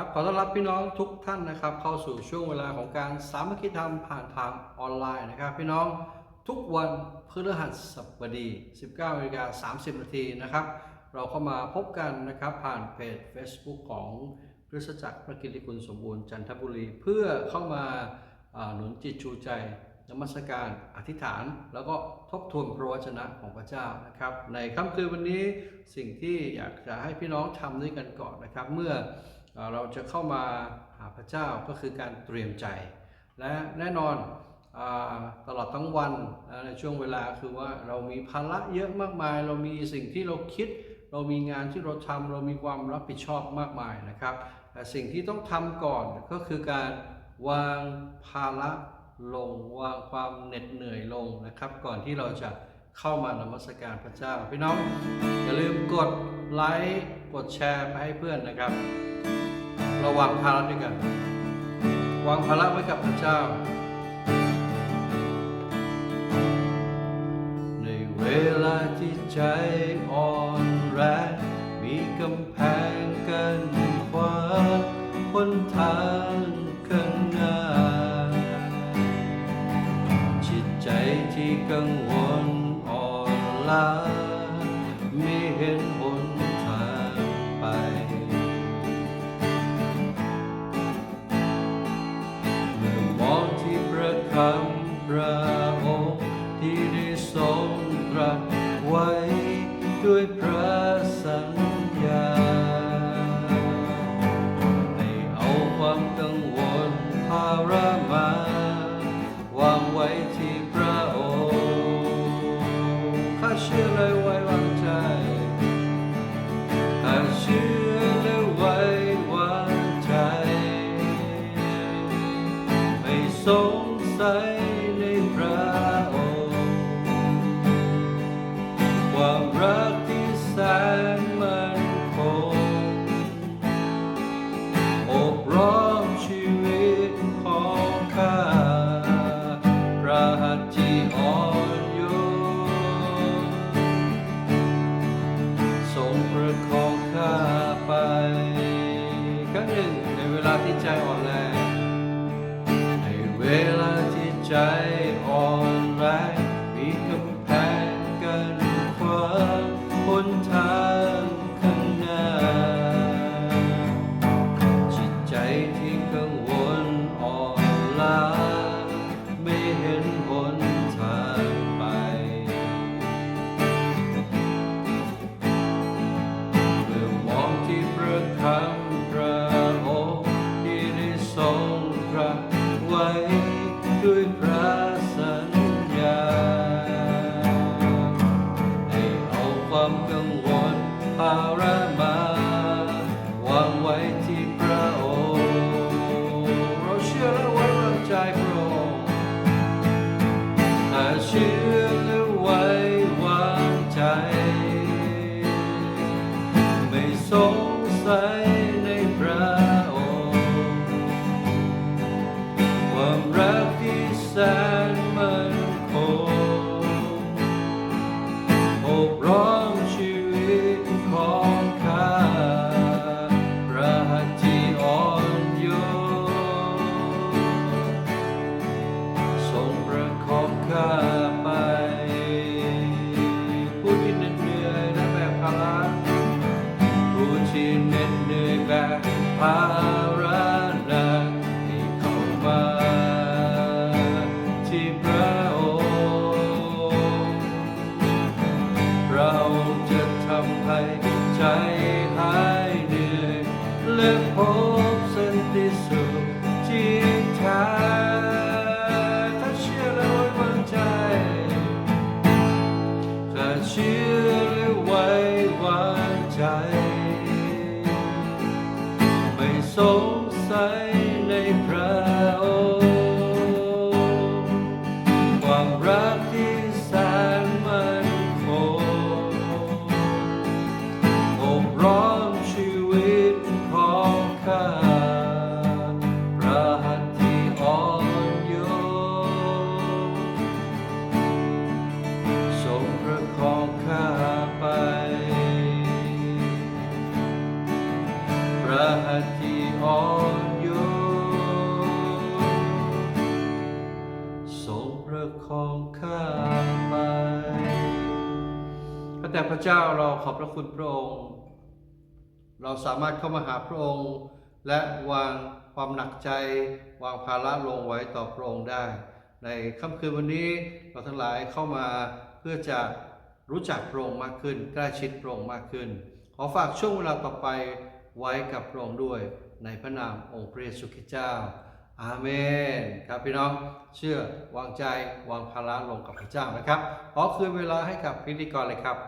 ครับขอต้อนรับพี่น้องทุกท่านนะครับ เข้าสู่ช่วงเวลาของการสามัคคีธรรมผ่านทางออนไลน์นะครับ พี่น้องทุกวันพฤหัสบดี 19นาฬิกา30 นาทีนะครับ เราเข้ามาพบกันนะครับผ่านเพจ Facebook ของคริสตจักรพระกิติคุณสมบูรณ์จันทบุรี เพื่อเข้ามาหนุนจิตชูใจนมัสการอธิษฐาน แล้วก็ทบทวนพระวจนะของพระเจ้านะครับ ในค่ำคืนวันนี้สิ่งที่อยากจะให้พี่น้องทำด้วยกันก่อนนะครับ เมื่อ เราจะเข้ามาหาพระเจ้าก็คือการเตรียมใจ และแน่นอนตลอดทั้งวันในช่วงเวลาคือว่าเรามีภาระเยอะมากมาย เรามีสิ่งที่เราคิด เรามีงานที่เราทำเรามีความรับผิดชอบมากมายนะครับแต่สิ่งที่ต้องทำก่อนก็คือการวางภาระลง วางความเหน็ดเหนื่อยลงนะครับ ก่อนที่เราจะ เข้ามานมัสการพระเจ้า พี่น้องอย่าลืมกดไลค์กดแชร์ไปให้เพื่อนนะครับราวางภาระด้วยกัน วางภาระไว้กับพระเจ้า ในเวลาที่ใจอ่อนแรงมีกำแพงกันขวางหนทางข้างหน้าจิตใจที่กังวล ลาไม่เห็นหนทางไป เมื่อมองที่ประคำพระองค์ที่ได้ทรงตรัสไว้ด้วยพระ ความรักที่แสนมันคงอบล้อมชีวิตของข้าพระหัตถ์ที่อ่อนโยนทรงประคองข้าไปครั้งหนึ่งในเวลาที่ใจอ่อนแรงในเวลาที่ใจ และไว้วางใจ ไม่สงสัยในพระองค์ความรักที่แสน ภาระหนักให้เข้ามาที่พระองค์เราจะทำให้ใจหายเหนื่อยและพบสันติสุขที่แท้ถ้าเชื่อและไว้วางใจถ้าเชื่อและไว้วางใจ สงสัยในพระองค์ความรักที่แสนมันคงโอบล้อมชีวิตของข้าพระหัตถ์ที่อ่อนโยนทรงประคองข้าไปพระหัตถ์ ระแต่พระเจ้าเราขอบพระคุณพระองค์ เราสามารถเข้ามาหาพระองค์ และวางความหนักใจ วางภาระลงไว้ต่อพระองค์ได้ ในค่ำคืนวันนี้เราทั้งหลายเข้ามาเพื่อจะรู้จักพระองค์มากขึ้น ใกล้ชิดพระองค์มากขึ้น ขอฝากช่วงเวลาต่อไปไว้กับพระองค์ด้วยในพระนามองค์พระเยซูคริสต์เจ้า อาเมน ครับพี่น้อง เชื่อวางใจวางภาระลงกับพระเจ้านะครับ ขอคืนเวลาให้กับพิธีกรเลยครับ